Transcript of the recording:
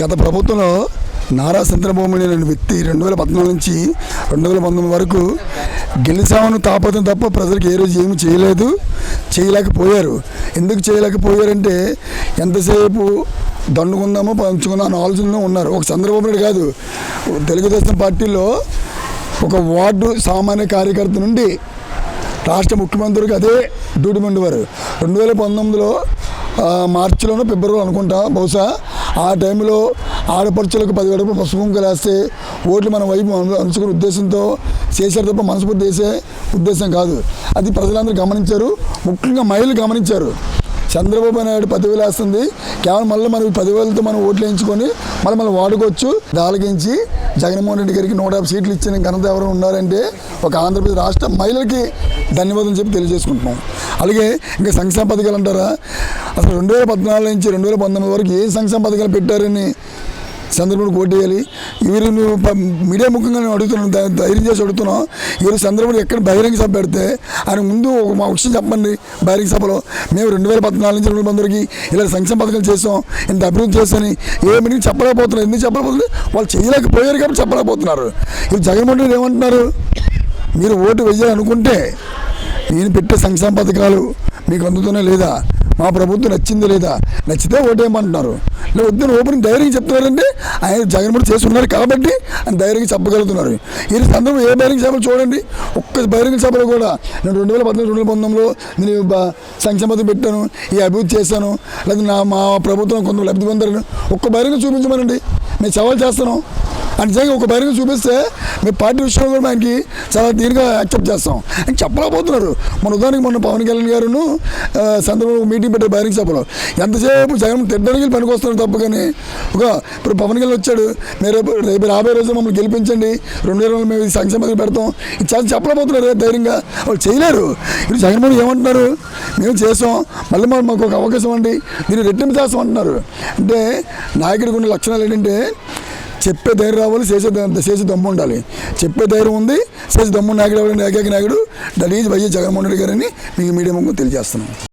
గత ప్రభుత్వంలో నారా చంద్రబాబు నాయుడు అనే వ్యక్తి రెండు వేల పద్నాలుగు నుంచి రెండు వేల పంతొమ్మిది వరకు గెలిచామని తాపత్రం తప్ప ప్రజలకు ఏ రోజు ఏమి చేయలేదు చేయలేకపోయారు. ఎందుకు చేయలేకపోయారంటే ఎంతసేపు దండుకుందామో పంచుకుందాం అనే ఆలోచనలో ఉన్నారు. ఒక చంద్రబాబు నాయుడు కాదు తెలుగుదేశం పార్టీలో ఒక వార్డు సామాన్య కార్యకర్త నుండి రాష్ట్ర ముఖ్యమంత్రికి అదే డ్యూటీ ఉండేవారు రెండు వేల పంతొమ్మిదిలో మార్చిలోనో ఫిబ్రవరిలో అనుకుంటా బహుశా ఆ టైంలో ఆడపడుచులకు పది రూపాయలు పసుపు కుంకుమ వేస్తే ఓట్లు మన వైపు అంచుకునే ఉద్దేశంతో చేశారు తప్ప మనస్ఫూర్తి చేసే ఉద్దేశం కాదు. అది ప్రజలందరూ గమనించారు. ముఖ్యంగా మహిళలు గమనించారు. చంద్రబాబు నాయుడు పదివేలు వేస్తుంది కేవలం మళ్ళీ మనం పదివేలతో మనం ఓట్లు వేయించుకొని మళ్ళీ మనం వాడుకోవచ్చు. దాలగించి జగన్మోహన్ రెడ్డి గారికి నూట యాభై సీట్లు ఇచ్చిన ఘనత ఎవరు ఉన్నారంటే ఒక ఆంధ్రప్రదేశ్ రాష్ట్ర మహిళలకి ధన్యవాదాలు చెప్పి తెలియజేసుకుంటున్నాం. అలాగే ఇంకా సంక్షేమ పథకాలు అంటారా? అసలు రెండు వేల పద్నాలుగు నుంచి రెండు వేల పంతొమ్మిది వరకు ఏ సంక్షేమ పథకాలు పెట్టారని చంద్రబాబు ఓటు వేయాలి. వీరు నువ్వు మీడియా ముఖంగా నేను అడుగుతున్నాను ధైర్యం చేసి అడుగుతున్నాం వీరు చంద్రబాబు ఎక్కడ బహిరంగ సభ పెడితే ఆయన ముందు ఒక మా విషయం చెప్పండి బహిరంగ సభలో. మేము రెండు వేల పద్నాలుగు నుంచి రెండు వేల ఇలా సంక్షేమ పథకాలు చేసాం. ఇంత అభివృద్ధి చేశాని ఏమని చెప్పలేకపోతున్నారు ఎందుకు చెప్పలేకపోతుంది వాళ్ళు చేయలేకపోయారు కాబట్టి చెప్పలేకపోతున్నారు. ఇది జగన్మోహన్ రెడ్డి ఏమంటున్నారు? మీరు ఓటు వేయాలనుకుంటే నేను పెట్టే సంక్షేమ పథకాలు మీకు అందుతున్నా లేదా? మా ప్రభుత్వం నచ్చింది లేదా? నచ్చితే ఓటేయమంటున్నారు. లేదు వద్దని ఓపెన్ ధైర్యంగా చెప్తున్నారంటే ఆయన జగన్మోహన్ చేస్తున్నారు కాబట్టి ఆయన ధైర్యంగా చెప్పగలుగుతున్నారు. ఈ సందర్భం ఏ బహిరంగ సభలు చూడండి. ఒక్క బహిరంగ సభలో కూడా నేను రెండు వేల పద్నాలుగు రెండు వేల పంతొమ్మిదిలో నేను సంక్షేమత పెట్టాను ఈ అభివృద్ధి చేశాను లేదా నా మా ప్రభుత్వం కొంత లబ్ధి పొందారని ఒక్క బహిరంగ చూపించమనండి. మేము సవాల్ చేస్తున్నాం. అని నిజంగా ఒక బహిరంగ చూపిస్తే మీ పార్టీ విషయంలో కూడా ఆయనకి చాలా దీనిగా యాక్సెప్ట్ చేస్తాం. అని చెప్పలేకపోతున్నారు. మన ఉదాహరణకి మొన్న పవన్ కళ్యాణ్ గారును సందర్భంలో మీటింగ్ పెట్టే బహిరంగ సభలో. ఎంతసేపు జగన్ తిట్టడానికి పనికి వస్తున్నారు తప్ప కానీ ఒక ఇప్పుడు పవన్ కళ్యాణ్ వచ్చాడు మీరు రేపు రాబోయే రోజు మమ్మల్ని గెలిపించండి రెండు వేల మేము ఈ సంక్షేమ పెడతాం. ఇది చాలా చెప్పలేకపోతున్నారు ధైర్యంగా. వాళ్ళు చేయలేరు. ఇప్పుడు జగన్మోహన్ ఏమంటున్నారు? మేము చేసాం. మళ్ళీ మాకు మాకు ఒక అవకాశం అండి. దీన్ని రెట్టింపు చేస్తాం అంటున్నారు. అంటే నాయకుడికి ఉన్న లక్షణాలు ఏంటంటే చెప్పే ధైర్యం రావాలి చేసే ద- చేసే దమ్ము ఉండాలి. చెప్పే ధైర్యం ఉంది చేసే దమ్ము నాయకుడు ఎవరండి? ఏకైక నాయకుడు that is YS Jaganmohan Reddy గారని మీకు మీడియా ముందు తెలియజేస్తున్నాం.